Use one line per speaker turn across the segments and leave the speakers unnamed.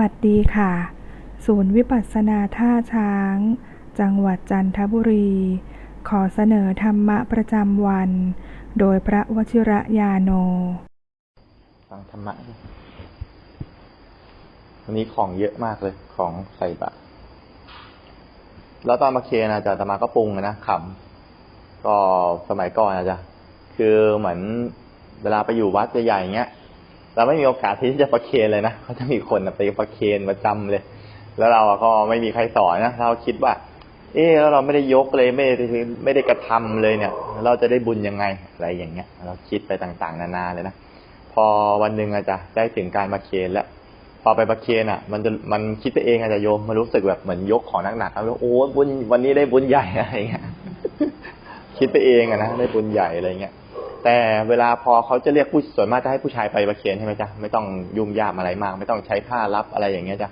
วัสดีค่ะ ศูนย์วิปัสสนาท่าช้าง จังหวัดจันทบุรี ขอเสนอธรรมะประจำวัน โดยพระวชิระยาโน
ฟังธรรมะวันนี้ของเยอะมากเลยของใส่บาตรแล้วตอนมาเคนอาจารย์ตมาก็ปรุงนะขำก็สมัยก่อนอาจารย์คือเหมือนเวลาไปอยู่วัดใหญ่ๆเงี้ย เราไม่มีโอกาสที่จะประเคนเลยนะเขาจะมีคนไปประเคนประจำเลย แล้วเราอะก็ไม่มีใครสอนนะเราคิดว่า เออเราไม่ได้ยกเลยไม่ได้ไม่ได้กระทำเลยเนี่ย เราจะได้บุญยังไงอะไรอย่างเงี้ย เราคิดไปต่างๆ นานาเลยนะพอวันหนึ่งอาจจะได้ถึงการมาเคนแล้วพอไปประเคนอะ มันจะมันคิดไปเองอาจจะโยมมันรู้สึกแบบเหมือนยกของหนักๆแล้วโอ้บุญวันนี้ได้บุญใหญ่อะไรเงี้ยคิดไปเองอะนะได้บุญใหญ่อะไรเงี้ย แต่เวลาพอเขาจะเรียกผู้ส่วนมากจะให้ผู้ชายไปประเคนใช่ไหมจ๊ะไม่ต้องยุ่งยากอะไรมาก ไม่ต้องใช้ผ้ารับอะไรอย่างเงี้ยจ้ะ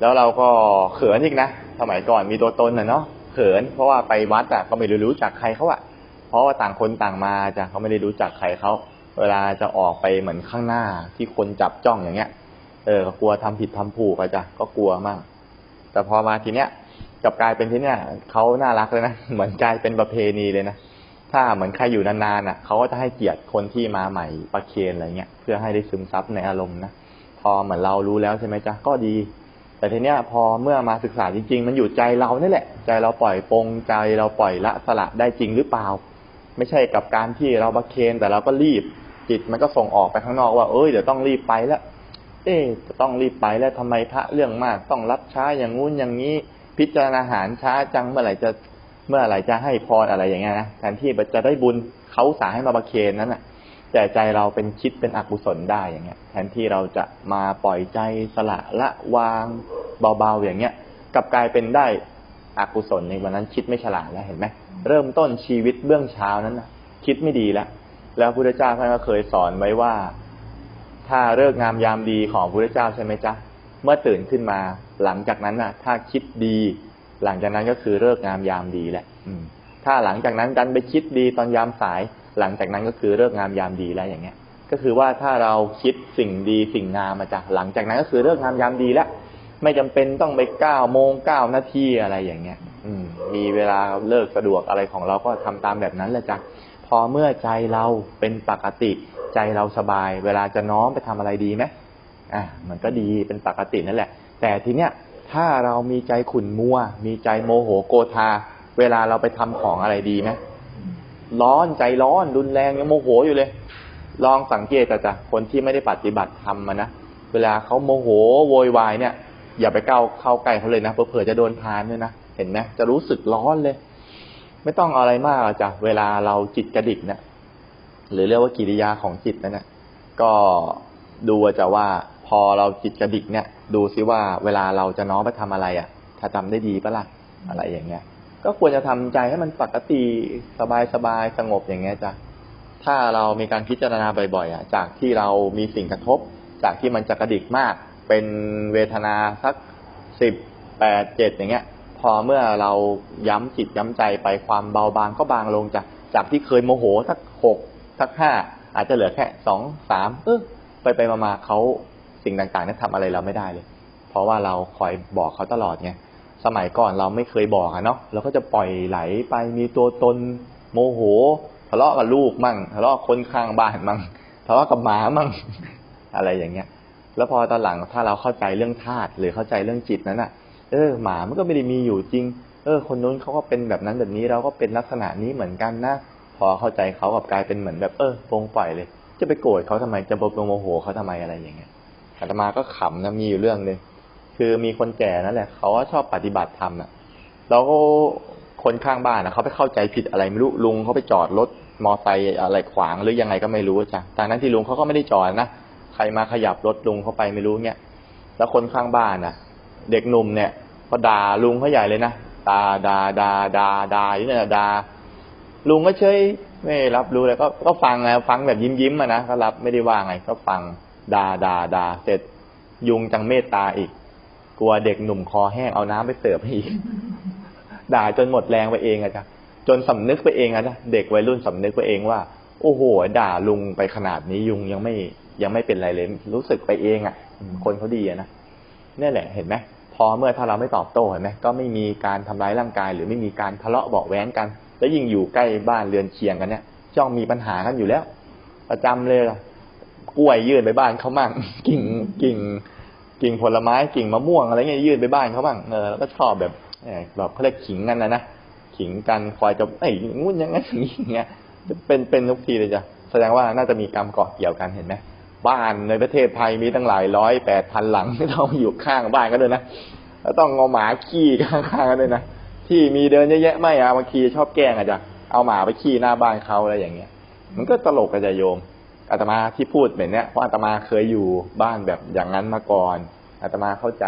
แล้วเราก็เขินอีกนะสมัยก่อนมีตัวตนน่ะเนาะเขิน เพราะว่าไปวัดอะก็ไม่รู้รู้จักใครเขาอะเพราะว่าต่างคนต่างมาจ้ะเขาไม่ได้รู้จักใครเขาเวลาจะออกไปเหมือนข้างหน้าที่คนจับจ้องอย่างเงี้ย เออก็กลัวทำผิดทำผูกอะจ้ะก็กลัวมากแต่พอมาทีเนี้ยกลับกลายเป็นที่เนี้ยเขาน่ารักเลยนะเหมือนกลายเป็นประเพณีเลยนะ ถ้าเหมือนใครอยู่นานๆอะเขาก็จะให้เกียรติคนที่มาใหม่ประเคนอะไรเงี้ยเพื่อให้ได้ซึมซับในอารมณ์นะพอเหมือนเรารู้แล้วใช่ไหมจ๊ะก็ดี แต่ทีเนี้ยพอเมื่อมาศึกษาจริง ๆ มันอยู่ใจเรานี่แหละ ใจเราปล่อยปงใจเราปล่อยละสละได้จริงหรือเปล่า ไม่ใช่กับการที่เราประเคนแต่เราก็รีบจิตมันก็ส่งออกไปข้างนอกว่า เอ้ยเดี๋ยวต้องรีบไปแล้วเอ๊จะต้องรีบไปแล้วทำไมพระเรื่องมาก ต้องรับช้าอย่างงู้นอย่างนี้ พิจารณาอาหารช้าจังเมื่อไหร่จะ มื่อไหร่จะให้พรอะไรอย่างเงี้ยนะแทนที่จะได้บุญเขาสาให้มาประเคนนั้นน่ะ แต่ใจเราเป็นคิดเป็นอกุศลได้อย่างเงี้ย แทนที่เราจะมาปล่อยใจสละละวางเบาๆอย่างเงี้ยกลับกลายเป็นได้อกุศลในวันนั้นคิดไม่ฉลาดแล้วเห็นไหมเริ่มต้นชีวิตเบื้องเช้านั้นนะคิดไม่ดีแล้วแล้วพระพุทธเจ้าท่านก็เคยสอนไว้ว่า ถ้าเลิกงามยามดีของพระพุทธเจ้าใช่ไหมจ๊ะเมื่อตื่นขึ้นมาหลังจากนั้นน่ะ ถ้าคิดดี หลังจากนั้นก็คือเลิกงามยามดีแหละ ถ้าหลังจากนั้นดันไปคิดดีตอนยามสาย หลังจากนั้นก็คือเลิกงามยามดีแล้วอย่างเงี้ย ก็คือว่าถ้าเราคิดสิ่งดีสิ่งงามมาจากหลังจากนั้นก็คือเลิกงามยามดีแล้วไม่จำเป็นต้องไปเก้าโมงเก้านาทีอะไรอย่างเงี้ย อืม มีเวลาเลิกสะดวกอะไรของเราก็ทำตามแบบนั้นแหละจ้ะพอเมื่อใจเราเป็นปกติ ใจเราสบาย เวลาจะน้อมไปทำอะไรดีไหมอะมันก็ดีเป็นปกตินั่นแหละ แต่ทีเนี้ยถ้าเรามีใจขุ่นมัว มีใจโมโหโกธา เวลาเราไปทำของอะไรดีไหมร้อนใจร้อนรุนแรงยังโมโหอยู่เลย ลองสังเกตจ้ะคนที่ไม่ได้ปฏิบัติธรรมมานะเวลาเขาโมโหโวยวายเนี่ย อย่าไปเก้าเข้าใกล้เขาเลยนะเผื่อจะโดนพานด้วยนะเห็นไหมจะรู้สึกร้อนเลย ไม่ต้องอะไรมากจ้ะเวลาเราจิตกระดิกเนี่ยหรือเรียกว่ากิริยาของจิตนั่นแหละก็ดูจะว่าพอเราจิตกระดิกเนี่ย ดูซิว่าเวลาเราจะน้อมไปทำอะไรอะ ถ้าทำได้ดีปะล่ะอะไรอย่างเงี้ย ก็ควรจะทำใจให้มันปกติสบายสบายสงบอย่างเงี้ยจ้ะถ้าเรามีการพิจารณาบ่อยๆอะ จากที่เรามีสิ่งกระทบ จากที่มันจะกระดิกมาก เป็นเวทนาสักสิบแปดเจ็ดอย่างเงี้ย พอเมื่อเราย้ำจิตย้ำใจไปความเบาบางก็บางลงจากจากที่เคยโมโหสักหกสักห้าอาจจะเหลือแค่สองสามเออไปไปมามาเขาสิ่งต่างๆนั้นทำอะไรเราไม่ได้เลย เพราะว่าเราคอยบอกเขาตลอดไง สมัยก่อนเราไม่เคยบอกอะเนาะเราก็จะปล่อยไหลไปมีตัวตนโมโหทะเลาะกับลูกมั่งทะเลาะคนข้างบ้านมั่งทะเลาะกับหมามั่งอะไรอย่างเงี้ย แล้วพอตอนหลังถ้าเราเข้าใจเรื่องธาตุหรือเข้าใจเรื่องจิตนั้นอะเออหมามันก็ไม่ได้มีอยู่จริง เออ คนนู้นเขาก็เป็นแบบนั้นแบบนี้เราก็เป็นลักษณะนี้เหมือนกันนะพอเข้าใจเขากับกลายเป็นเหมือนแบบเออปลงปล่อยเลย จะไปโกรธเขาทำไมจะโมโหเขาทำไมอะไรอย่างเงี้ยอาตมาก็ขำนะมีอยู่เรื่องหนึง คือมีคนแก่นั่นแหละเขาก็ชอบปฏิบัติธรรมอะแล้วก็คนข้างบ้านนะเขาไปเข้าใจผิดอะไรไม่รู้ลุงเขาไปจอดรถมอไซค์อะไรขวางหรือยังไงก็ไม่รู้จ้ะทางนั้นที่ลุงเขาก็ไม่ได้จอดนะใครมาขยับรถลุงเขาไปไม่รู้เงี้ยแล้วคนข้างบ้านน่ะ เด็กหนุ่มเนี่ยก็ด่าลุงเขาใหญ่เลยนะด่าด่าด่าด่าด่าอยู่เนี่ยด่าลุงก็เฉยไม่รับรู้เลยก็ก็ฟังไงฟังแบบยิ้มยิ้มๆอะนะก็รับไม่ได้ว่าไงก็ฟังด่าด่าด่าเสร็จยุงจังเมตตาอีก กลัวเด็กหนุ่มคอแห้งเอาน้ำไปเสิร์ฟให้อีกด่าจนหมดแรงไปเองอะจ้ะจนสำนึกไปเองอะจ้ะเด็กวัยรุ่นสำนึกไปเองว่า โอ้โห ด่าลุงไปขนาดนี้ยุงยังไม่ยังไม่เป็นไรเลย รู้สึกไปเองอะคนเขาดีอะนะเนี่ยแหละเห็นไหมพอเมื่อถ้าเราไม่ตอบโต้เห็นไหมก็ไม่มีการทำร้ายร่างกาย หรือไม่มีการทะเลาะเบาแว้งกัน แล้วยิ่งอยู่ใกล้บ้านเรือนเคียงกันเนี่ยจ้องมีปัญหากันอยู่แล้ว ประจำเลยล่ะกล้วยยื่นไปบ้านเขามั่งกิ่งกิ่ง กิ่งผลไม้กิ่งมะม่วงอะไรเงี้ยยื่นไปบ้านเขาบ้างเออแล้วก็ชอบแบบแบบเขาเรียกขิงกันนะนะขิงกันคอยจะไอ้งุ่นยังไงอย่างนี้อย่างเงี้ยเป็นเป็นทุกทีเลยจ้ะแสดงว่าน่าจะมีกรรมเกาะเกี่ยวกันเห็นไหมบ้านในประเทศไทยมีตั้งหลายร้อยแปดพันหลังไม่ต้องอยู่ข้างบ้านกันด้วยนะแล้วต้องเอาหมาขี้ข้างๆกันด้วยนะที่มีเดินเยอะแยะไม่อะบางทีชอบแกล้งอะจ้ะเอาหมาไปขี้หน้าบ้านเขาอะไรอย่างเงี้ย มันก็ตลกกันจะโยม อาตมาที่พูดแบบเนี้ยเพราะอาตมาเคยอยู่บ้านแบบอย่างนั้นมาก่อนอาตมาเข้าใจ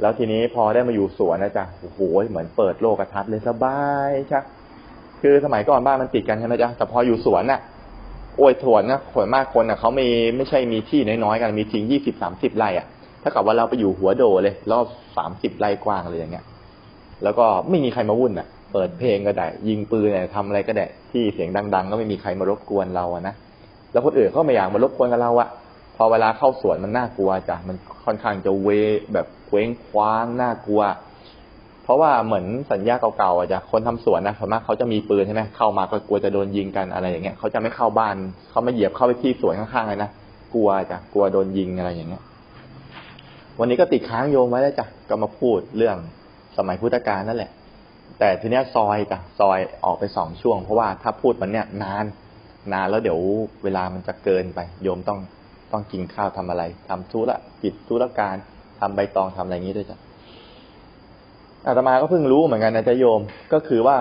แล้วทีนี้พอได้มาอยู่สวนนะจ๊ะโอ้โหเหมือนเปิดโลกทัศน์เลยสบายใช่คือสมัยก่อนบ้านมันติดกันใช่ไหมจ๊ะแต่พออยู่สวนน่ะโอ้ยสวนนะส่วนมากคนน่ะเขาไม่ไม่ใช่มีที่น้อยๆกันมีทิ้งยี่สิบสามสิบไร่อะถ้ากับว่าเราไปอยู่หัวโดเลย รอบสามสิบไร่กว้างเลยอย่างเงี้ย แล้วก็ไม่มีใครมาวุ่นอะ เปิดเพลงก็ได้ ยิงปืนเนี่ยทำอะไรก็ได้ ที่เสียงดัง ๆ ก็ไม่มีใครมารบกวนเราอะนะ แล้วคนอื่นก็ไม่อยากมารบกวนกับเราอะพอเวลาเข้าสวนมันน่ากลัวจ้ะมันค่อนข้างจะเวแบบเคว้งคว้างน่ากลัว เพราะว่าเหมือนสัญญาเก่าๆอะจ้ะคนทำสวนนะส่วนมากเขาจะมีปืนใช่ไหมเข้ามาก็กลัวจะโดนยิงกันอะไรอย่างเงี้ยเขาจะไม่เข้าบ้านเขาไม่เหยียบเข้าไปที่สวนข้างๆเลยนะกลัวจ้ะกลัวโดนยิงอะไรอย่างเงี้ย วันนี้ก็ติดค้างโยมไว้แล้วจ้ะก็มาพูดเรื่องสมัยพุทธกาลนั่นแหละ แต่ทีเนี้ยซอยจ้ะซอยออกไปสองช่วง เพราะว่าถ้าพูดมันเนี่ยนาน นานแล้วเดี๋ยวเวลามันจะเกินไป โยมต้องต้องกินข้าวทำอะไรทำธุระกิจธุรการทำใบตองทำอะไรอย่างนี้ด้วยจ้ะอาตมาก็เพิ่งรู้เหมือนกันนะจ๊ะโยมก็คือว่า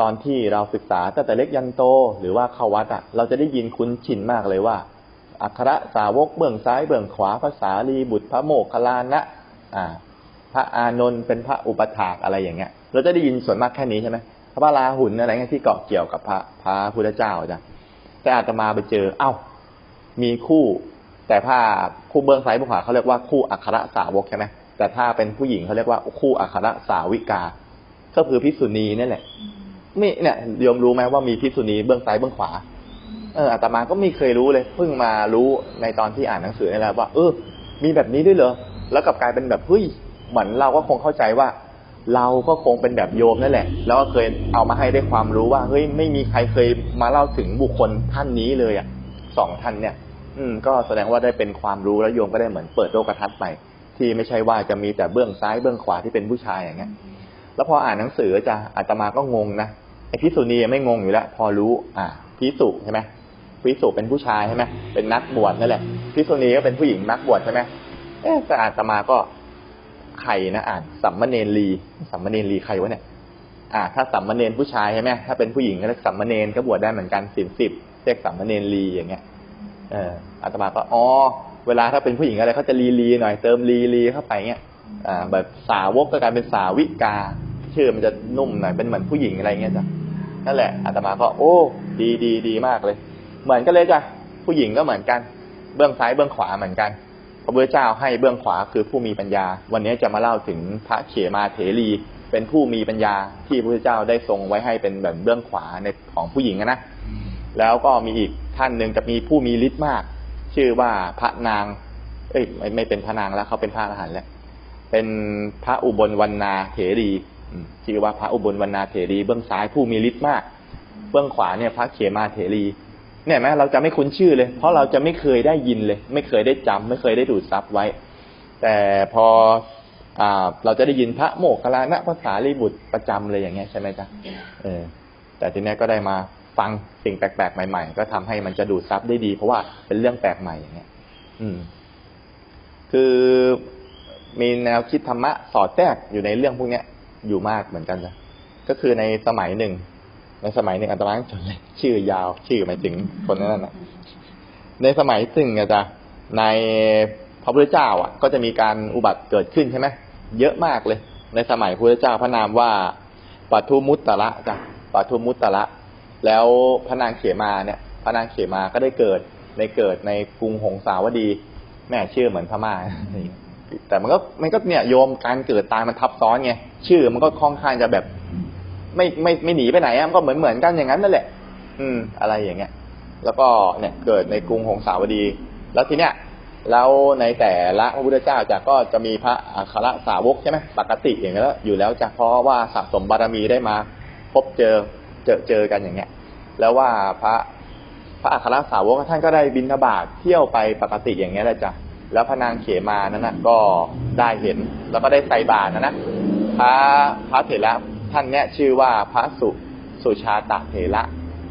ตอนที่เราศึกษาตั้งแต่เล็กยันโต หรือว่าเข้าวัดอะ เราจะได้ยินคุ้นชินมากเลยว่า อัครสาวกเบื้องซ้ายเบื้องขวาภาษาลีบุตรพระโมคคัลลานะอ่า พระอานนท์เป็นพระอุปถากอะไรอย่างเงี้ย เราจะได้ยินส่วนมากแค่นี้ใช่ไหมพระบาลาหุนอะไรเงี้ยที่เกาะเกี่ยวกับพระพระพุทธเจ้าจ้ะ แต่อาตมาไปเจอ เอ้า มีคู่ แต่ผ้าคู่เบื้องซ้ายเบื้องขวาเขาเรียกว่าคู่อัครสาวกใช่ไหมแต่ถ้าเป็นผู้หญิงเขาเรียกว่าคู่อัครสาวิกา ก็คือพิกษุณีนี่แหละไม่เนี่ยโยมรู้ไหมว่ามีพิกษุณีเบื้องซ้ายเบื้องขวา เอออาตมาก็ไม่เคยรู้เลย เพิ่งมารู้ในตอนที่อ่านหนังสือนี่แหละว่า เออ มีแบบนี้ด้วยเหรอแล้วกลับกลายเป็นแบบเฮ้ยเหมือนเราก็คงเข้าใจว่า เราก็คงเป็นแบบโยมนั่นแหละ แล้วก็เคยเอามาให้ได้ความรู้ว่า เฮ้ยไม่มีใครเคยมาเล่าถึงบุคคลท่านนี้เลยอะสองท่านเนี่ย อืม ก็แสดงว่าได้เป็นความรู้แล้วโยมก็ได้เหมือนเปิดโลกทัศน์ใหม่ที่ไม่ใช่ว่าจะมีแต่เบื้องซ้ายเบื้องขวาที่เป็นผู้ชายอย่างเงี้ย แล้วพออ่านหนังสือจะอาตมาก็งงนะไอพิสุนีไม่งงอยู่แล้วพอรู้ อ่าพิสุใช่ไหมพิสุเป็นผู้ชายใช่ไหมเป็นนักบวชนั่นแหละพิสุนีก็เป็นผู้หญิงนักบวชใช่ไหมเอ๊ะแต่อาตมาก็ ใครนะอ่านสัมมเนรีสัมมเนรีใครวะเนี่ยอ่า ถ้าสัมมเนรผู้ชายใช่ไหมถ้าเป็นผู้หญิงก็เรียกสัมมเนรก็บวชได้เหมือนกันสิบสิบเรียกสัมมเนรีอย่างเงี้ย เอออาตมาก็อ๋อเวลาถ้าเป็นผู้หญิงอะไรเขาจะลีลีหน่อยเติมลีลีเข้าไปเงี้ยอ่าแบบสาวกก็กลายเป็นสาวิกา ชื่อมันจะนุ่มหน่อยเป็นเหมือนผู้หญิงอะไรเงี้ยจ้ะนั่นแหละอาตมาก็ โอ้ ดีดีดีมากเลย เหมือนกันเลยจ้ะผู้หญิงก็เหมือนกัน เบื้องซ้ายเบื้องขวาเหมือนกัน พระพุทธเจ้าให้เบื้องขวาคือผู้มีปัญญา วันนี้จะมาเล่าถึงพระเขมาเถรี เป็นผู้มีปัญญาที่พระพุทธเจ้าได้ทรงไว้ให้เป็นแบบเบื้องขวาในของผู้หญิงนะแล้วก็มีอีกท่านหนึ่งจะมีผู้มีฤทธิ์มาก ชื่อว่าพระนาง เอ้ยไม่ไม่เป็นพระนางแล้วเขาเป็นพระอรหันต์แล้ว เป็นพระอุบลวรรณาเถรีชื่อว่าพระอุบลวรรณาเถรี เบื้องซ้ายผู้มีฤทธิ์มาก เบื้องขวาเนี่ยพระเขมาเถรี เนี่ยไหมเราจะไม่คุ้นชื่อเลย เพราะเราจะไม่เคยได้ยินเลย ไม่เคยได้จำไม่เคยได้ดูดซับไว้ แต่พออ่าเราจะได้ยินพระโมคคัลานะภาษาลีบุตรประจำเลยอย่างเงี้ยใช่ไหมจ๊ะเออแต่ทีเนี้ยก็ได้มาฟังสิ่งแปลกๆใหม่ ๆ ก็ทำให้มันจะดูดซับได้ดี เพราะว่าเป็นเรื่องแปลกใหม่อย่างเงี้ย อืม คือมีแนวคิดธรรมะสอดแทรกอยู่ในเรื่องพวกเนี้ยอยู่มากเหมือนกันจ้ะก็คือในสมัยหนึ่ง ในสมัยหนึ่งอาตมาจดเลยชื่อยาว ชื่อหมายถึงคนนั้นน่ะในสมัยซึ่งอาจารย์ในพระพุทธเจ้า อะ ก็จะมีการอุบัติเกิดขึ้นใช่ไหมเยอะมากเลย ในสมัยพระพุทธเจ้าพระนามว่าปัทุมุตตะจ้ะปัทุมุตตะแล้วพระนางเขมาเนี่ย พระนางเขมาก็ได้เกิดในเกิดในกรุงหงสาวดี แม่ชื่อเหมือนพม่าแต่มันก็มันก็เนี่ยโยมการเกิดตายมันทับซ้อนไงชื่อมันก็ค่อนข้างจะแบบ ไม่ไม่ไม่หนีไปไหนอะมันก็เหมือนเหมือนกันอย่างนั้นนั่นแหละ อืม อะไรอย่างเงี้ย แล้วก็เนี่ยเกิดในกรุงหงสาวดี แล้วทีเนี้ยแล้วในแต่ละพระพุทธเจ้าจะก็จะมีพระอัครสาวกใช่ไหมปกติอย่างนี้แล้วอยู่แล้วจะเพราะว่าสะสมบารมีได้มา พบเจอเจอเจอกันอย่างเงี้ย แล้วว่าพระพระอัครสาวกท่านก็ได้บินทบาทเที่ยวไปปกติอย่างเงี้ยแหละจ้ะแล้วพระนางเขมานั้นนะก็ได้เห็น แล้วก็ได้ใส่บาตรนะนะพระพระเถระ ท่านเนี้ยชื่อว่าพระสุสุชาตะเถระ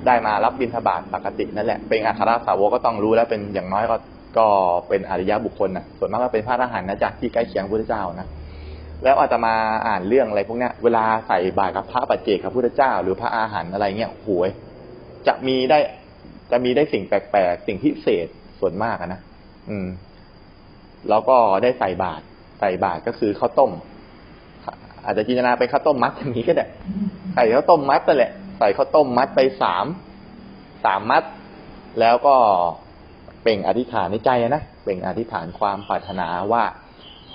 ได้มารับบิณฑบาตปกตินั่นแหละ เป็นอัครสาวกก็ต้องรู้แล้วเป็นอย่างน้อยก็ก็เป็นอริยบุคคลนะส่วนมากก็เป็นพระอรหันต์นะจ๊ะที่ใกล้เคียงพระพุทธเจ้านะแล้วอาตมาอ่านเรื่องอะไรพวกเนี้ยเวลาใส่บาตรกับพระปัจเจกกับพุทธเจ้า หรือพระอาหารอะไรเงี้ยโหยจะมีได้จะมีได้สิ่งแปลกๆสิ่งพิเศษส่วนมากนะอืม แล้วก็ได้ใส่บาตรใส่บาตรก็คือข้าวต้ม อาจจะจินตนาเป็นข้าวต้มมัดอย่างนี้ก็ได้ใส่ข้าวต้มมัดนั่นแหละใส่ข้าวต้มมัดไปสามสามมัด แล้วก็เป่งอธิษฐานในใจนะเป่งอธิษฐานความปรารถนาว่า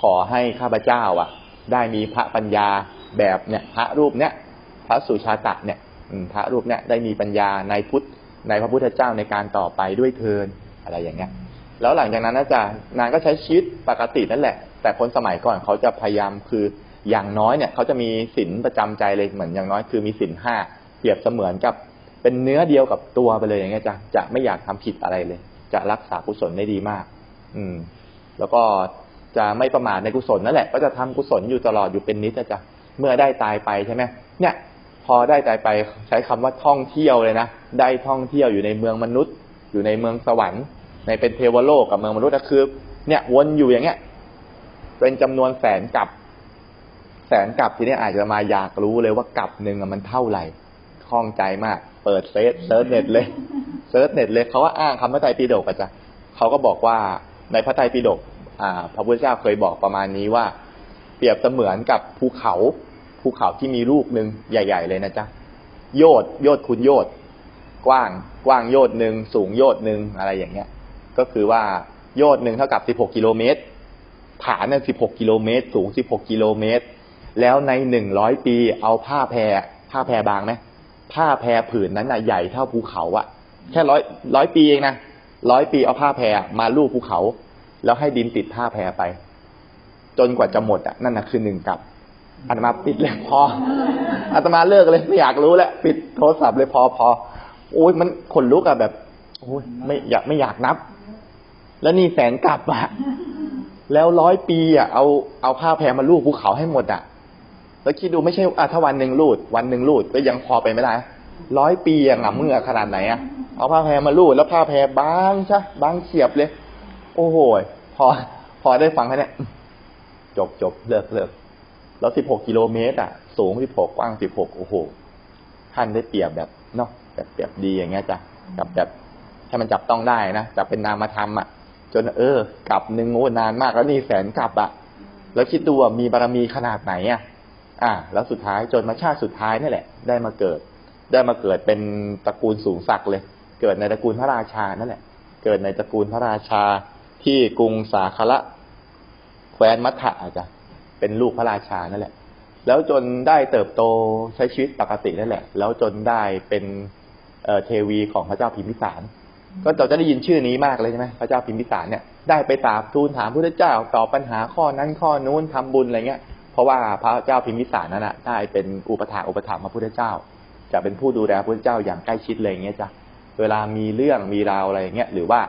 ขอให้ข้าพเจ้า อะ ได้มีพระปัญญาแบบเนี่ย พระรูปเนี้ยพระสุชาตะเนี่ยพระรูปเนี้ยได้มีปัญญาในพุทธในพระพุทธเจ้าในการต่อไปด้วยเทินอะไรอย่างเงี้ย แล้วหลังจากนั้นนะจ๊ะนางก็ใช้ชีวิตปกตินั่นแหละ แต่คนสมัยก่อนเขาจะพยายามคือ อย่างน้อยเนี่ยเขาจะมีศีลประจำใจเลยเหมือนอย่างน้อยคือมีศีลห้าเปรียบเสมือนกับ เป็นเนื้อเดียวกับตัวไปเลยอย่างเงี้ยจ้ะจะไม่อยากทำผิดอะไรเลย จะรักษากุศลได้ดีมาก อืม แล้วก็จะไม่ประมาทในกุศลนั่นแหละ ก็จะทำกุศลอยู่ตลอดอยู่เป็นนิจจ๊ะเมื่อได้ตายไปใช่ไหมเนี่ย พอได้ตายไปใช้คำว่าท่องเที่ยวเลยนะได้ท่องเที่ยวอยู่ในเมืองมนุษย์ อยู่ในเมืองสวรรค์ ในเป็นเทวโลกกับเมืองมนุษย์ก็คือ เนี่ยวนอยู่อย่างเงี้ยเป็นจำนวนแสนกับ แสนกับทีนี้อาจจะมาอยากรู้เลยว่ากับหนึ่งมันเท่าไหร่คล่องใจมาก เปิดเซิร์ชเซิร์ชเน็ตเลยเซิร์ชเน็ตเลยเขาก็อ้างคำพระไตรปิฎกอะจ้ะเขาก็บอกว่าในพระไตรปิฎกอ่าพระพุทธเจ้าเคยบอกประมาณนี้ว่า เปรียบเสมือนกับภูเขาภูเขาที่มีลูกหนึ่งใหญ่ ๆ เลยนะจ๊ะโยดโยดคุณโยดกว้างกว้างโยดหนึ่งสูงโยดหนึ่งอะไรอย่างเงี้ย ก็คือว่าโยดหนึ่งเท่ากับ16กิโลเมตรฐานเนี่ย16กิโลเมตร สูง16กิโลเมตร แล้วใน100ปี เอาผ้าแพรผ้าแพรบางไหมผ้าแพรผืนนั้นน่ะใหญ่เท่าภูเขาอะแค่ร้อยร้อยปีเองนะร้อยปีเอาผ้าแพรมาลูบภูเขา แล้วให้ดินติดผ้าแพรไป จนกว่าจะหมดอะนั่นน่ะคือหนึ่งกับอาตมาปิดเลยพออาตมาเลิกเลยไม่อยากรู้แล้วปิดโทรศัพท์เลยพอพอโอ้ยมันขนลุกอะแบบโอ้ยไม่อยากไม่อยากนับ แล้วนี่แสนกลับอะแล้วร้อยปีอะเอาเอาผ้าแพรมาลูบภูเขาให้หมดอะ แล้วคิดดูไม่ใช่อะถ้าวันหนึ่งลูด วันหนึ่งลูดก็ยังพอไปไม่ได้ร้อยปีอะหงำเหงื่อขนาดไหนอะเอาผ้าแพรมาลูดแล้วผ้าแพรบางใช่บางเฉียบเลย โอ้โหพอ พอได้ฟังแค่นี้จบจบเลิกเลิกแล้วสิบหกกิโลเมตรอะ สูงสิบหกกว้างสิบหกโอ้โหท่านได้เปรียบแบบเนาะแบบแบบดีอย่างเงี้ยจ้ะกับแบบให้มันจับต้องได้นะจับเป็นนามธรรมอะ จนเออกลับหนึ่งโอ้นานมากแล้วนี่แสนกลับอะ แล้วคิดดูว่ามีบารมีขนาดไหนอะ อ่า แล้วสุดท้ายจนมาชาติสุดท้ายนี่แหละ ได้มาเกิด ได้มาเกิดเป็นตระกูลสูงศักดิ์เลย เกิดในตระกูลพระราชานั่นแหละ เกิดในตระกูลพระราชาที่กรุงสาคระแคว้นมัทธะอาจจะเป็นลูกพระราชานั่นแหละ แล้วจนได้เติบโตใช้ชีวิตปกตินั่นแหละ แล้วจนได้เป็นเเทวีของพระเจ้าพิมพิสาร ก็เราจะได้ยินชื่อนี้มากเลยใช่ไหมพระเจ้าพิมพิสารเนี่ยได้ไปตามทูลถามพระเจ้าตอบปัญหาข้อนั้นข้อนู้นทำบุญอะไรเงี้ย เพราะว่าพระเจ้าพิมพิสารนั้นน่ะได้เป็นอุปถาอุปถัมภ์พระพุทธเจ้า จะเป็นผู้ดูแลพระพุทธเจ้าอย่างใกล้ชิดเลยอย่างเงี้ยจ้ะเวลามีเรื่องมีราวอะไรอย่างเงี้ยหรือว่า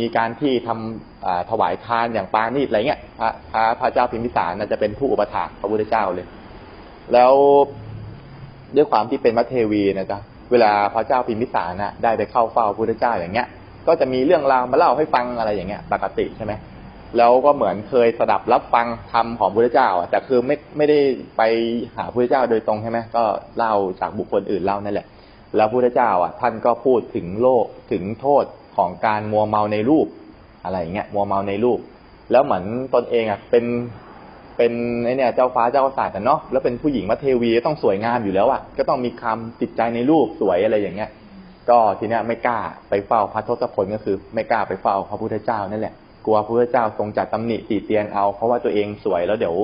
มีการที่ทำถวายทานอย่างปาณีตอะไรเงี้ยพระพระพระเจ้าพิมพิสารน่าจะเป็นผู้อุปถาพระพุทธเจ้าเลย แล้วด้วยความที่เป็นมัทเทวีนะจ๊ะเวลาพระเจ้าพิมพิสารน่ะได้ไปเข้าเฝ้าพระพุทธเจ้าอย่างเงี้ย ก็จะมีเรื่องราวมาเล่าให้ฟังอะไรอย่างเงี้ย ปกติใช่ไหม แล้วก็เหมือนเคยสดับรับฟังธรรมของพระเจ้าอะแต่คือไม่ไม่ได้ไปหาพระเจ้าโดยตรงใช่ไหมก็เล่าจากบุคคลอื่นเล่านั่นแหละ แล้วพระเจ้าอะท่านก็พูดถึงโลกถึงโทษของการมัวเมาในรูปอะไรอย่างเงี้ยมัวเมาในรูป แล้วเหมือนตนเองอะเป็นเป็นไอเนี่ยเจ้าฟ้าเจ้าศาสตร์เนาะแล้วเป็นผู้หญิงมัทเทวีก็ต้องสวยงามอยู่แล้วอะก็ต้องมีคำติดใจในรูปสวยอะไรอย่างเงี้ย ก็ทีเนี้ยไม่กล้าไปเฝ้าพระทศพลก็คือ ไม่กล้าไปเฝ้าพระพุทธเจ้านั่นแหละ กลัวพระพุทธเจ้าทรงจัดตำหนิตีเตียนเอา เพราะว่าตัวเองสวยแล้วเดี๋ยว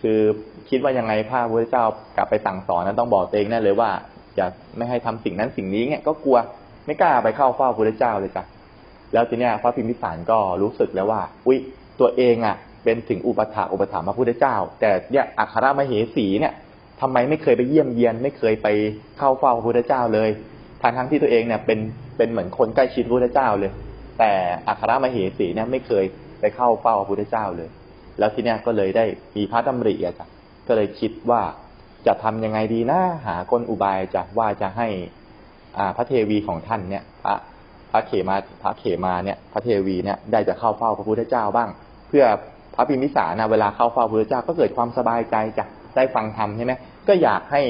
คือคิดว่ายังไงพระพุทธเจ้ากลับไปสั่งสอนนั้นต้องบอกตัวเองแน่เลยว่าจะไม่ให้ทำสิ่งนั้นสิ่งนี้เงี้ยก็กลัวไม่กล้าไปเข้าเฝ้าพระพุทธเจ้าเลยจ้ะแล้วทีเนี้ยพระพิมพิสารก็รู้สึกแล้วว่า อุ้ยตัวเองอะ เป็นถึงอุปถาอุปถัมภ์พระพุทธเจ้า แต่เนี่ยอัครมเหสีเนี่ยทำไมไม่เคยไปเยี่ยมเยียน ไม่เคยไปเข้าเฝ้าพระพุทธเจ้าเลยทางทั้งที่ตัวเองเนี่ยเป็นเป็นเหมือนคนใกล้ชิดพระพุทธเจ้าเลย แต่อัครมเหสีเนี่ยไม่เคยไปเข้าเฝ้าพระพุทธเจ้าเลย แล้วทีเนี้ยก็เลยได้มีพระดำริอะจ้ะก็เลยคิดว่าจะทำยังไงดีนะหากลอุบายจะว่าจะให้อ่าพระเทวีของท่านเนี่ยพระพระเขมาพระเขมาเนี่ยพระเทวีเนี่ยได้จะเข้าเฝ้าพระพุทธเจ้าบ้าง เพื่อพระพิมพิสารนะเวลาเข้าเฝ้าพระพุทธเจ้าก็เกิดความสบายใจจ้ะได้ฟังธรรมใช่ไหมก็อยากให้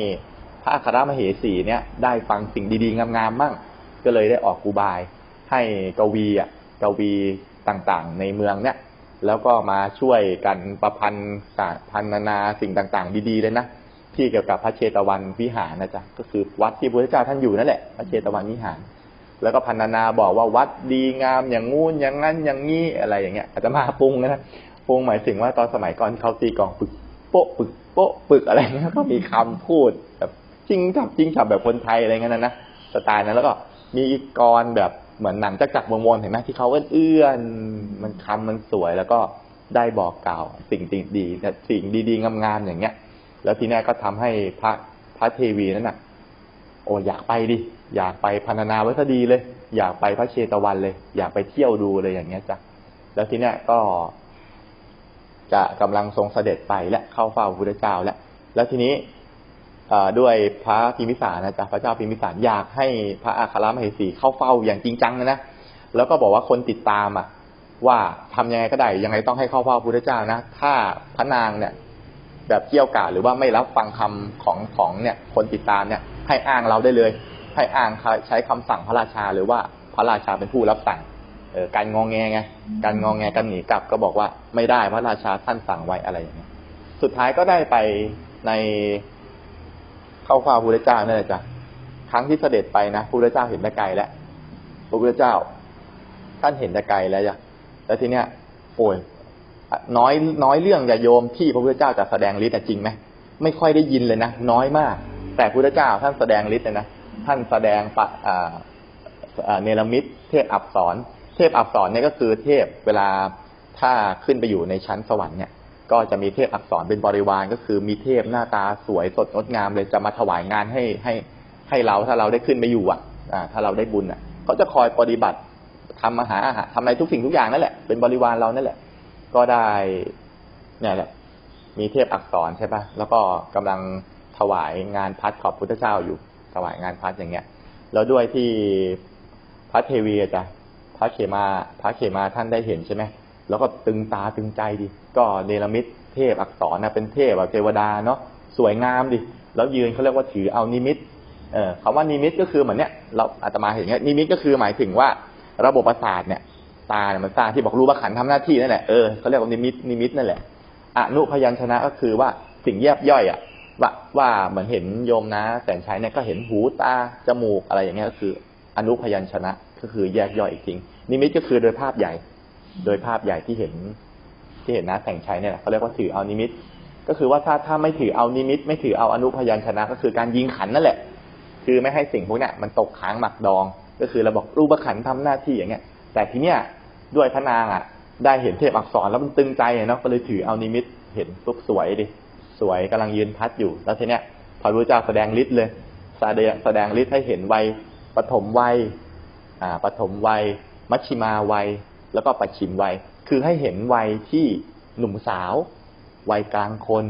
พระอัครมเหสีเนี่ยได้ฟังสิ่งดีๆงามๆบ้างก็เลยได้ออกอุบาย ให้กวีอะกวีต่างๆ ในเมืองเนี่ย แล้วก็มาช่วยกันประพันธ์สารพันนาสิ่งต่างๆ ดีๆเลยนะที่เกี่ยวกับพระเชตวันวิหารนะจ๊ะก็คือวัดที่พระเจ้าท่านอยู่นั่นแหละพระเชตวันวิหาร แล้วก็พันนาบอกว่าวัดดีงามอย่างงู้นอย่างนั้นอย่างนี้อะไรอย่างเงี้ยอาจจะมาปรุงนะปรุงหมายถึงว่าตอนสมัยก่อนเขาตีกลองปึกโป๊ะปึกโป๊ะปึกอะไรเงี้ยก็มีคำพูดแบบจริงจับจริงจับแบบคนไทยอะไรเงี้ยนะนะสไตล์นั้นแล้วก็มีกรแบบ เหมือนหนังจักรจักรวงๆเห็นไหมที่เขาเอื้อนมันคำมันสวยแล้วก็ได้บอกกล่าว สิ่งดีๆสิ่งดีๆงามๆอย่างเงี้ย แล้วทีนี้ก็ทำให้พระพระเทวีนั่นน่ะ โอ้อยากไปดิอยากไปพันนาไว้ซะดีเลย อยากไปพระเชตวันเลย อยากไปเที่ยวดูเลยอย่างเงี้ยจ้ะแล้วทีเนี้ยก็ จะกำลังทรงเสด็จไปและเข้าเฝ้าพระพุทธเจ้าแล้วแล้วทีนี้ ด้วยพระพิมิสารนะจ๊ะพระเจ้าพิมิสารอยากให้พระอาคารมเหสีเข้าเฝ้าอย่างจริงจังนะนะแล้วก็บอกว่าคนติดตามอะ ว่าทำยังไงก็ได้ยังไงต้องให้เข้าเฝ้าพระพุทธเจ้านะถ้าพระนางเนี่ย แบบเกี่ยวกาหรือว่าไม่รับฟังคำของของเนี่ย คนติดตามเนี่ย ให้อ้างเราได้เลย ให้อ้างใช้คำสั่งพระราชาหรือว่าพระราชาเป็นผู้รับสั่งเออการงองแงไงการงองแงกันหนีกลับก็บอกว่าไม่ได้พระราชาท่านสั่งไว้อะไรอย่างเงี้ยสุดท้ายก็ได้ไปใน เข้าเฝ้าพระพุทธเจ้านั่นแหละจ้ะครั้งที่เสด็จไปนะพระพุทธเจ้าเห็นแต่ไกลแล้วพระพุทธเจ้า ท่านเห็นแต่ไกลแล้วจ้ะแล้วทีเนี้ยโอ้ยน้อยน้อยเรื่องอย่าโยมที่พระพุทธเจ้าจะแสดงฤทธิ์จริงไหมไม่ค่อยได้ยินเลยนะน้อยมาก แต่พระพุทธเจ้าท่านแสดงฤทธิ์เลยนะท่านแสดงปะเนรมิตเทพอับสรเทพอับสรเนี่ยก็คือเทพเวลาถ้าขึ้นไปอยู่ในชั้นสวรรค์เนี่ย ก็จะมีเทพอักษรเป็นบริวารก็คือมีเทพหน้าตาสวยสดงดงามเลยจะมาถวายงานให้ให้ให้เราถ้าเราได้ขึ้นไปอยู่อะถ้าเราได้บุญอะเขาจะคอยปฏิบัติทำอาหาอาหารทำอะไรทุกสิ่งทุกอย่างนั่นแหละเป็นบริวารเรานั่นแหละ ก็ได้เนี่ยแหละ มีเทพอักษรใช่ปะแล้วก็กำลังถวายงานพัดขอบพุทธเจ้าอยู่ ถวายงานพัดอย่างเงี้ย แล้วด้วยที่พระเทวีจ้ะพระเขมาพระเขมาท่านได้เห็นใช่ไหม แล้วก็ตึงตาตึงใจดิ ก็เนรมิตเทพอักษรนะเป็นเทพแบบเทวดาเนาะสวยงามดิ แล้วยืนเขาเรียกว่าถือเอานิมิตเออคำว่านิมิตก็คือเหมือนเนี้ยเราอาตมาเห็นเงี้ยนิมิตก็คือหมายถึงว่าระบบประสาทเนี่ย ตาเนี่ยมันสร้างที่บอกรู้ว่าขันทำหน้าที่นั่นแหละเออเขาเรียกว่านิมิตนิมิตนั่นแหละอนุพยัญชนะก็คือว่าสิ่งแยบย่อยอะว่าว่าเหมือนเห็นโยมนะแสนชัยเนี่ยก็เห็นหูตาจมูกอะไรอย่างเงี้ยก็คือ อนุพยัญชนะก็คือแยกย่อยอีกทีนิมิตก็คือโดยภาพใหญ่ โดยภาพใหญ่ที่เห็น ที่เห็นนะแสงชัยเนี่ยเขาเรียกว่าถือเอานิมิต ก็คือว่าถ้าถ้าไม่ถือเอานิมิต ไม่ถือเอาอนุพยัญชนะ ก็คือการยิงขันนั่นแหละ คือไม่ให้สิ่งพวกเนี้ยมันตกค้างหมักดอง ก็คือเราบอกรูปขันทำหน้าที่อย่างเงี้ย แต่ทีเนี้ยด้วยพระนางอะ ได้เห็นเทพอักษรแล้วมันตึงใจเนาะก็เลยถือเอานิมิตเห็นปุ๊บสวยดิสวยกำลังยืนพัดอยู่ แล้วทีเนี้ยพระพุทธเจ้าแสดงฤทธิ์เลยแสดงแสดงฤทธิ์ให้เห็นวัยปฐมวัยอ่าปฐมวัย มัชชิมาวัย แล้วก็ปัจฉิมวัย คือให้เห็นวัยที่หนุ่มสาว วัยกลางคน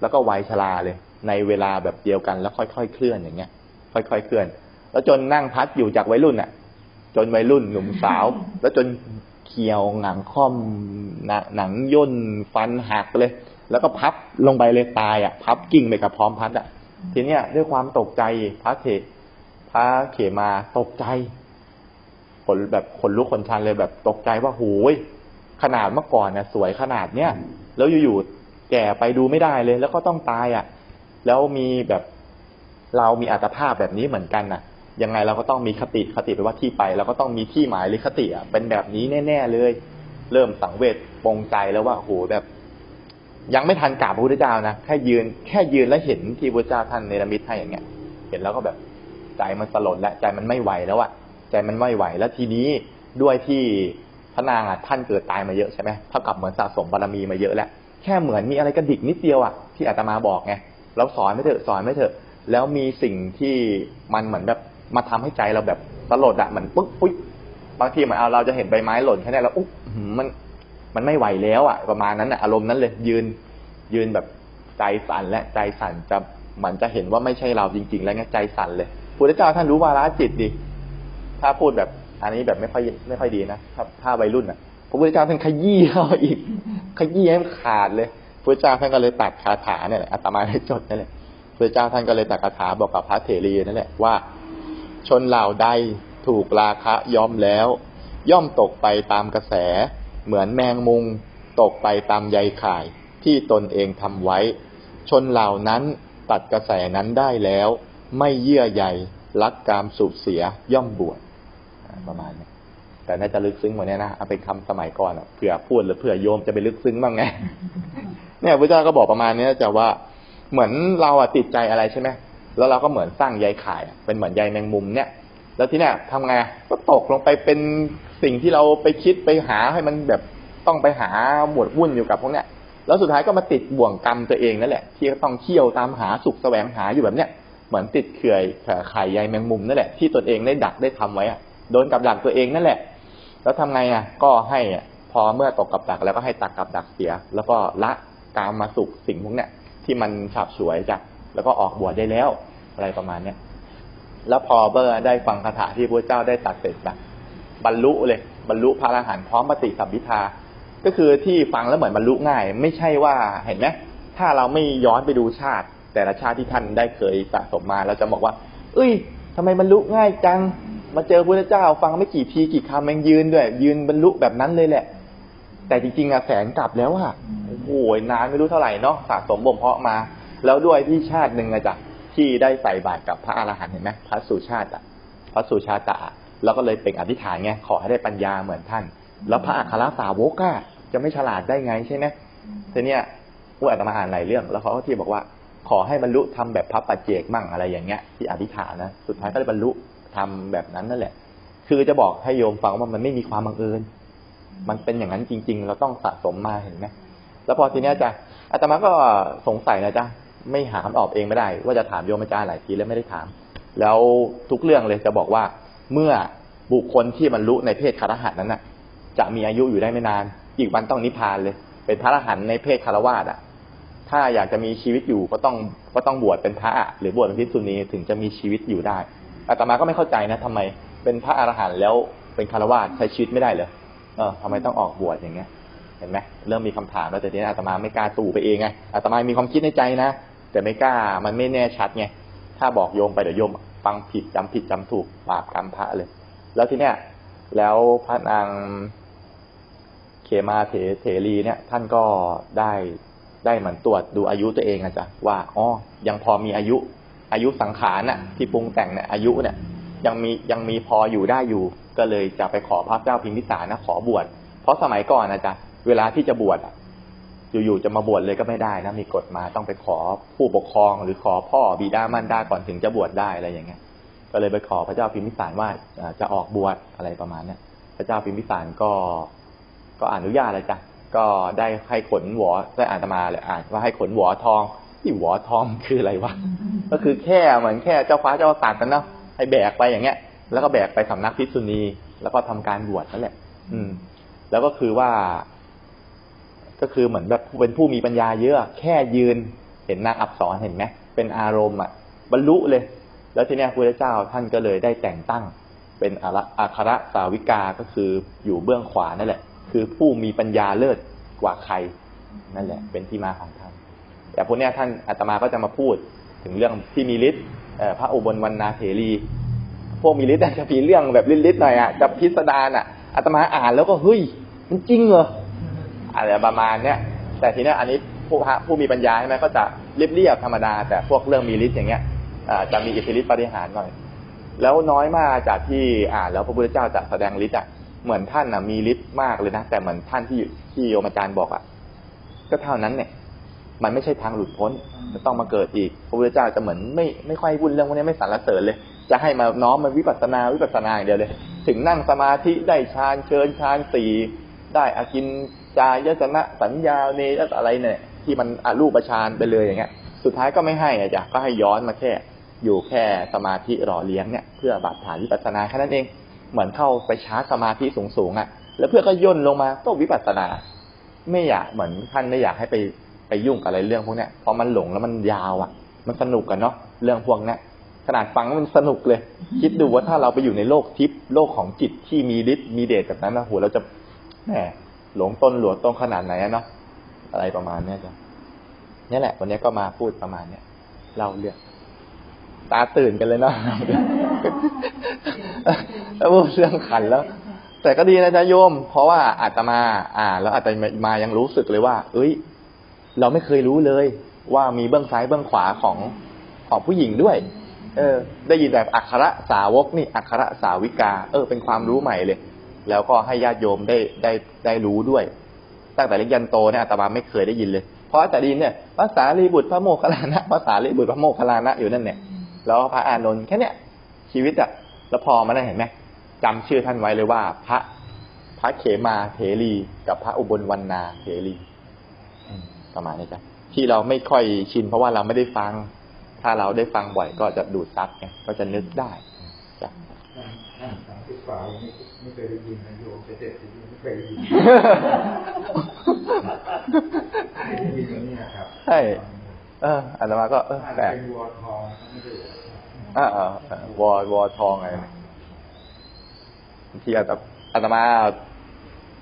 แล้วก็วัยชราเลย ในเวลาแบบเดียวกันแล้วค่อยๆเคลื่อนอย่างเงี้ย ค่อยๆเคลื่อน แล้วจนนั่งพัดอยู่จากวัยรุ่นอะ จนวัยรุ่นหนุ่มสาว แล้วจนเขียวหนังค่อมหนังย่นฟันหักเลย แล้วก็พับลงไปเลยตายอะ พับกิ่งไปกับพร้อมพัดอะทีเนี้ยด้วยความตกใจพระเถพระเขมาตกใจ ขนแบบขนลุกขนชันเลยแบบตกใจว่าโหยขนาดเมื่อก่อนนะสวยขนาดเนี้ยแล้วอยู่ๆแก่ไปดูไม่ได้เลย แล้วก็ต้องตายอะ แล้วมีแบบเรามีอัตภาพแบบนี้เหมือนกันน่ะ ยังไงเราก็ต้องมีคติคติไปว่าที่ไปเราก็ต้องมีที่หมายหรือคติอะเป็นแบบนี้แน่ ๆเลย เริ่มสังเวชปงใจแล้วว่าโหแบบ ยังไม่ทันกราบพระพุทธเจ้านะแค่ยืน แค่ยืนแล้วเห็นที่พระพุทธเจ้าท่านเนรมิตให้อย่างเงี้ย เห็นแล้วก็แบบใจมันสลดและใจมันไม่ไหวแล้วอะ ใจมันไม่ไหว แล้วทีนี้ด้วยที่พระนางอะท่านเกิดตายมาเยอะใช่ไหมเท่ากับเหมือนสะสมบารมีมาเยอะแหล้วแค่เหมือนมีอะไรกระดิกนิดเดียวอะที่อาตมาบอกไงเราสอนไม่เถอะสอนไม่เถอะ แล้วมีสิ่งที่มันเหมือนแบบมาทำให้ใจเราแบบสลดอะเหมือนปุ๊บปุ๊บบางทีเหมือนเอาเราจะเห็นใบไม้หล่นแค่นี้แล้วอุ๊บมมันมันไม่ไหวแล้วอะประมาณนั้นอะอารมณ์นั้นเลย ยืนยืนแบบใจสั่นและใจสั่นจะเหมือนจะเห็นว่าไม่ใช่เราจริง ๆ แล้วเงี้ยใจสั่นเลยพุทธเจ้าท่านรู้วาระจิตดิ ถ้าพูดแบบอันนี้แบบไม่ค่อยไม่ค่อยดีนะถ้าถ้าวัยรุ่นอะพระพุทธเจ้าท่านขยี้เข้าอีก ขยี้ให้มันขาดเลยพระเจ้าท่านก็เลยตัดคาถาเนี่ยแหละอาตมาได้จดนั่นแหละพระเจ้าท่านก็เลยตัดคาถาบอกกับพระเถรีนั่นแหละว่า ชนเหล่าใดถูกราคะย้อมแล้ว ย่อมตกไปตามกระแส เหมือนแมงมุง ตกไปตามใยข่ายที่ตนเองทำไว้ ชนเหล่านั้นตัดกระแสนั้นได้แล้ว ไม่เยื่อใยรักกามสูบเสียย่อมบวช ประมาณนี้แต่น่าจะลึกซึ้งกว่านี้นะเอาเป็นคำสมัยก่อนอะเผื่อพูดหรือเผื่อโยมจะไปลึกซึ้งบ้างไงเนี่ยพระเจ้าก็บอกประมาณนี้จะว่าเหมือนเราอะติดใจอะไรใช่ไหมแล้วเราก็เหมือนสร้างใยข่าย เป็นเหมือนใยแมงมุมเนี่ย แล้วทีเนี้ยทำไงก็ตกลงไปเป็นสิ่งที่เราไปคิดไปหาให้มันแบบต้องไปหาหมวดวุ่นอยู่กับพวกเนี้ยแล้วสุดท้ายก็มาติดบ่วงกรรมตัวเองนั่นแหละ ที่ต้องเที่ยวตามหาสุขแสวงหาอยู่แบบเนี้ยเหมือนติดเขื่อยไข่ใยแมงมุมนั่นแหละที่ตนเองได้ดักได้ทำไว้อะ โดนกับดักตัวเองนั่นแหละ แล้วทำไงอะ ก็ให้อะพอเมื่อตกกับดักแล้วก็ให้ตักกับดักเสีย แล้วก็ละกามมาสุขสิ่งพวกเนี้ยที่มันฉาบฉวยจ้ะแล้วก็ออกบวชได้แล้วอะไรประมาณเนี้ยแล้วพอเบอร์ได้ฟังคาถาที่พระเจ้าได้ตัดเสร็จนะบรรลุเลย บรรลุพระอรหันต์พร้อมปฏิสัมพิทา ก็คือที่ฟังแล้วเหมือนบรรลุง่าย ไม่ใช่ว่าเห็นไหมถ้าเราไม่ย้อนไปดูชาติ แต่ละชาติที่ท่านได้เคยสะสมมาเราจะบอกว่า เอ้ยทำไมบรรลุง่ายจัง มาเจอพระเจ้าฟังไม่กี่ทีกี่คำแมงยืนด้วย ยืนบรรลุแบบนั้นเลยแหละ แต่จริงๆอะแสนกลับแล้วอะโอ้โหนานไม่รู้เท่าไหร่เนาะสะสมบ่มเพาะมา แล้วด้วยที่ชาติหนึ่งอะจ้ะที่ได้ใส่บาตรกับพระอรหันต์เห็นไหมพระสุชาติอะพระสุชาตะแล้วก็เลยเป็นอธิษฐานไงขอให้ได้ปัญญาเหมือนท่าน แล้วพระอัครสาวกอะจะไม่ฉลาดได้ไงใช่ไหมทีเนี้ยผู้อาตมาอ่านหลายเรื่อง แล้วเขาก็ที่บอกว่า ขอให้บรรลุทำแบบพระปัจเจกมั่งอะไรอย่างเงี้ยที่อธิษฐานนะสุดท้ายก็ได้บรรลุ ทำแบบนั้นนั่นแหละ คือจะบอกให้โยมฟังว่ามันไม่มีความบังเอิญ มันเป็นอย่างนั้นจริง ๆ เราต้องสะสมมาเห็นไหมแล้วพอทีนี้จ้ะอาตมาก็สงสัยนะจ๊ะไม่หาคำตอบเองไม่ได้ ว่าจะถามโยมอาจารย์หลายทีแล้วไม่ได้ถาม แล้วทุกเรื่องเลยจะบอกว่าเมื่อบุคคลที่บรรลุในเพศคารหัสนั้นน่ะ จะมีอายุอยู่ได้ไม่นาน อีกวันต้องนิพพานเลย เป็นพระอรหันต์ในเพศคารวาสอะ ถ้าอยากจะมีชีวิตอยู่ก็ต้องก็ต้องบวชเป็นพระหรือบวชเป็นภิกษุณีถึงจะมีชีวิตอยู่ได้ อาตมาก็ไม่เข้าใจนะทำไม เป็นพระอรหันต์แล้วเป็นคารวาสใช้ชีวิตไม่ได้เหรอเออทำไมต้องออกบวชอย่างเงี้ย เห็นไหมเริ่มมีคำถามแล้วแต่ทีนี้อาตมาไม่กล้าตู่ไปเองไงอาตมามีความคิดในใจนะแต่ไม่กล้ามันไม่แน่ชัดไงถ้าบอกโยมไปเดี๋ยวโยมฟังผิดจำผิดจำถูกบาปกรรมพระเลย แล้วทีเนี้ยแล้วพระนางเขมาเถเถรีเนี่ย ท่านก็ได้ได้เหมือนตรวจดูอายุตัวเองอะจ้ะว่าอ๋อยังพอมีอายุ อายุสังขารน่ะ ที่ปรุงแต่งเนี่ยอายุเนี่ยยังมียังมีพออยู่ได้อยู่ ก็เลยจะไปขอพระเจ้าพิมพิสารนะขอบวชเพราะสมัยก่อนนะจ๊ะเวลาที่จะบวชอะอยู่ๆจะมาบวชเลยก็ไม่ได้นะมีกฎมาต้องไปขอผู้ปกครอง หรือขอพ่อบิดามารดาก่อนถึงจะบวชได้อะไรอย่างเงี้ย ก็เลยไปขอพระเจ้าพิมพิสารว่าจะออกบวชอะไรประมาณเนี้ยพระเจ้าพิมพิสารก็ก็อนุญาตเลยจ้ะก็ได้ให้ขนหัวได้อ่านตมาเลยอ่านว่าให้ขนหัวทอง ที่หัวทองคืออะไรวะ ก็คือแค่เหมือนแค่เจ้าฟ้าเจ้าตากกันเนาะให้แบกไปอย่างเงี้ย แล้วก็แบกไปสำนักพิษุณี แล้วก็ทำการบวชนั่นแหละ อืม แล้วก็คือว่า ก็คือเหมือนแบบเป็นผู้มีปัญญาเยอะ แค่ยืนเห็นนางอับสรเห็นไหมเป็นอารมณ์อะ บรรลุเลย แล้วทีเนี้ยพระเจ้าท่านก็เลยได้แต่งตั้ง เป็นอาระอาคาระสาวิกาก็คืออยู่เบื้องขวานั่นแหละ คือผู้มีปัญญาเลิศกว่าใคร นั่นแหละ เป็นที่มาของท่าน แต่พวกนี้ท่านอาตมาก็จะมาพูดถึงเรื่องที่มีฤทธิ์พระอุบลวรรณาเถรีพวกมีฤทธิ์อาจจะมีเรื่องแบบฤทธิ์หน่อยอะจะพิสดารอะอาตมาอ่านแล้วก็เฮ้ยมันจริงเหรออะไรประมาณเนี้ยแต่ทีนี้อันนี้ผู้พระผู้มีปัญญาใช่ไหมก็จะเรียบๆธรรมดา แต่พวกเรื่องมีฤทธิ์อย่างเงี้ยจะมีอิทธิฤทธิปฏิหารหน่อย แล้วน้อยมากจากที่อ่านแล้วพระพุทธเจ้าจะแสดงฤทธิ์อะเหมือนท่านอะมีฤทธิ์มากเลยนะแต่เหมือนท่านที่ที่โยมอาจารย์บอกอะก็เท่านั้นเนี่ย มันไม่ใช่ทางหลุดพ้นจะต้องมาเกิดอีก พระพุทธเจ้าจะเหมือนไม่ไม่ค่อยวุ่นเรื่องพวกนี้ไม่สรรเสริญเลย จะให้มาน้อมมาวิปัสสนาวิปัสสนาอย่างเดียวเลย ถึงนั่งสมาธิได้ฌานเชิญฌานสี่ได้อากินจายสนะสัญญาเนยอะไรเนี่ย ที่มันอรูปฌานไปเลยอย่างเงี้ย สุดท้ายก็ไม่ให้อะจ้ะก็ให้ย้อนมาแค่ อยู่แค่สมาธิหล่อเลี้ยงเนี่ยเพื่อบาดฐานวิปัสสนาแค่นั้นเอง เหมือนเข้าไปชาร์จสมาธิสูงๆอะ แล้วเพื่อก็ย่นลงมาก็วิปัสสนา ไม่อยากเหมือนท่านไม่อยากให้ไป ไปยุ่งกับอะไรเรื่องพวกเนี้ยเพราะมันหลงแล้วมันยาวอะ มันสนุกกันเนาะเรื่องพวกเนี้ยขนาดฟังมันสนุกเลย คิดดูว่าถ้าเราไปอยู่ในโลกทิพย์โลกของจิตที่มีฤทธิ์มีเดชแบบนั้นนะโหเราจะแหมหลงต้นหลวงต้นขนาดไหนเนาะอะไรประมาณเนี้ยจ้ะนี่แหละ วันนี้ก็มาพูดประมาณเนี้ยเล่าเรื่องตาตื่นกันเลยเนาะแล้วพูดเรื่องขันแล้ว แต่ก็ดีนะจ๊ะโยม เพราะว่าอาตมา อ่า แล้วอาตมายังรู้สึกเลยว่า เอ้ย เราไม่เคยรู้เลยว่ามีเบื้องซ้ายเบื้องขวาของของผู้หญิงด้วย เออ ได้ยินแต่อักขระสาวกนี่อักขระสาวิกา เออ เป็นความรู้ใหม่เลย แล้วก็ให้ญาติโยมได้ได้ได้รู้ด้วย ตั้งแต่เล็กยันโตเนี่ยอาตมาไม่เคยได้ยินเลย เพราะแต่ไดีเนี่ยภาษาลีบุตรพระโมคคัลลานะภาษาลีบุตรพระโมคคัลลานะอยู่นั่นเนี่ยแล้วพระอานนท์แค่เนี้ยชีวิตอะแล้วพอมาได้เห็นไหมจำชื่อท่านไว้เลยว่า พระพระเขมาเถรีกับพระอุบลวรรณาเถรี ประมาณนี้จ้ะที่เราไม่ค่อยชินเพราะว่าเราไม่ได้ฟัง ถ้าเราได้ฟังบ่อยก็จะดูดซับไงก็จะนึกได้จ้ะ
นั่งสามสิบกว่ายังไม่ไม่เคยได้ยินนะโยมจะเจ็ดสิบไม่เคยได้ยินไม่ได้ยินแบบนี้นะครับ
ใช่เอออาตมาก็เออ
อาจ
แปล
จะ
ก
เป็นวัวทองนะครับไม่ใช่วัว
อ่าอ่าอ่าวอวอทองอะไรเนี่ยบางทีอาตอาตมา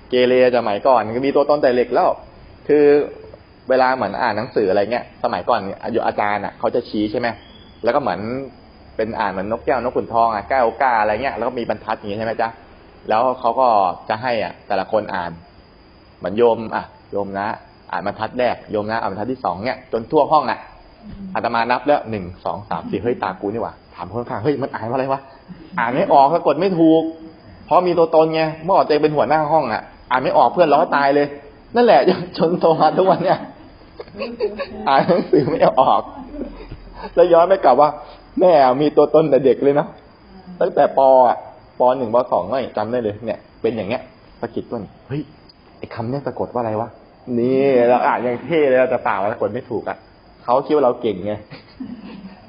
เกเรจะสมัยก่อนก็มีตัวตนแต่เล็กแล้ว คือ เวลาเหมือนอ่านหนังสืออะไรเงี้ย สมัยก่อนอายุอาจารย์อะเขาจะชี้ใช่ไหมแล้วก็เหมือนเป็นอ่านเหมือนนกแก้วนกขุนทองอะแก้วกาอะไรเงี้ยแล้วก็มีบรรทัดอย่างงี้ใช่ไหมจ๊ะแล้วเขาก็จะให้อะ แต่ละคนอ่าน เหมือนโยมอะโยมนะอ่านบรรทัดแรกโยมนะอ่านบรรทัดที่สองเนี่ยจนทั่วห้องอะอาตมานับแล้วหนึ่งสองสามสี่เฮ้ยตากูนี่หว่าถามคนข้างเฮ้ยมันอ่านว่าอะไรวะอ่านไม่ออกสะกดไม่ถูก เพราะมีตัวตนไงเมื่อก่อนเองเป็นหัวหน้าห้องอะอ่านไม่ออกเพื่อนร้อตายเลย นั่นแหละจนโตมาทุกวันเนี่ย อ่านหนังสือไม่ออก แล้วย้อนไปกลับว่า แม่มีตัวตนแต่เด็กเลยนะตั้งแต่ปอะปหนึ่งปสองก็จำได้เลย เนี่ย เป็นอย่างเงี้ยสะกิดต้นเฮ้ยไอ้คำเนี้ยสะกดว่าอะไรวะนี่เราอ่านอย่างเท่เลยแต่ป่าสะกดไม่ถูกอะเขาคิดว่าเราเก่งไง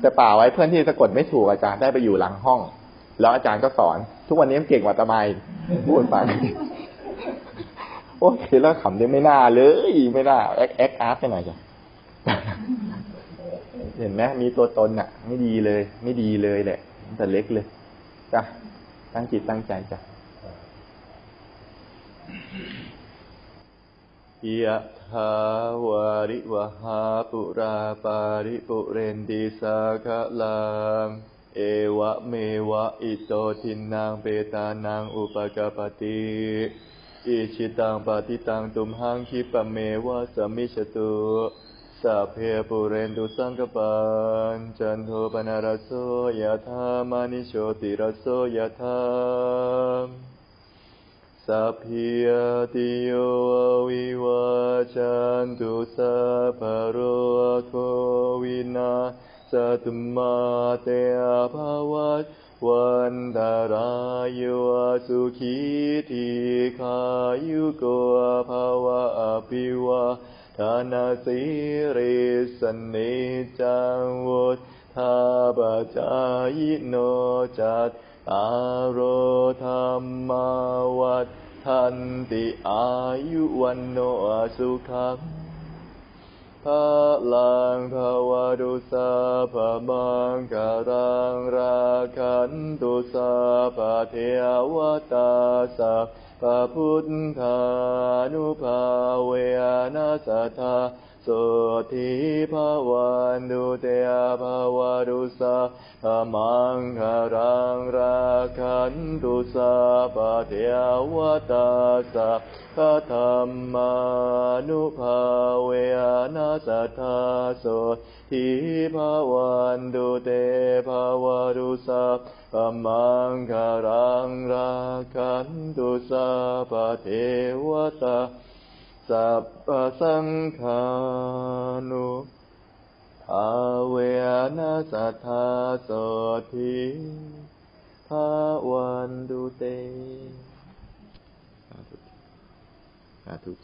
แต่ป่าไว้เพื่อนที่สะกดไม่ถูกอาจารย์ได้ไปอยู่หลังห้อง แล้วอาจารย์ก็สอน ทุกวันนี้มันเก่งกว่าอาตมพูดฟัง โอ้ยแล้วขำได้ไม่น่าเลย ไม่น่าแอคแอคอาร์ตไปหน่อยจ้ะเห็นไหมมีตัวตนอะ ไม่ดีเลย ไม่ดีเลยแหละแต่เล็กเลยจ้ะตั้งจิตตั้งใจจ้ะยะถาวาริวหาปุราปาริปุเรนติสาคะลังเอวะเมวะอิโตทินังเปตานังอุปกปติ อิชิตังปฏิตังตุมหังคิปะเมวะสมิชตุสัพเพปุเรนตุสังกปันจันโทปนารโสยะธามานิโชติรโสยะธาสัพพิยติโยวิวัชันตุสัพพะโรโควินาสตุมาเตอาภาวัต วันตารายโยสุขีทีขายุโกภาวะอภิวาทานาสิริสเนจังวุธาปจายโนจัตตารโรธรรมาวัฏทันติอายุวันโนสุขังพลังภาวะ ดุสาภมังการังราคันตุสาภาเทวตาสัพระพุทธานุภาเวนัสธา สทิภวันดุเตอภาวดุสาธมังคารังราคันตุสาปะเทวตาสัพพะธรรมานุภาเวนัสสทธาโสทิภวันดุเตภาวะดุสาธรรมังคารังราคันตุสาปะเทวตา สัพพสังฆานุภาเวนะสัทธาโสทิ
ภาวันดุเตสาธุ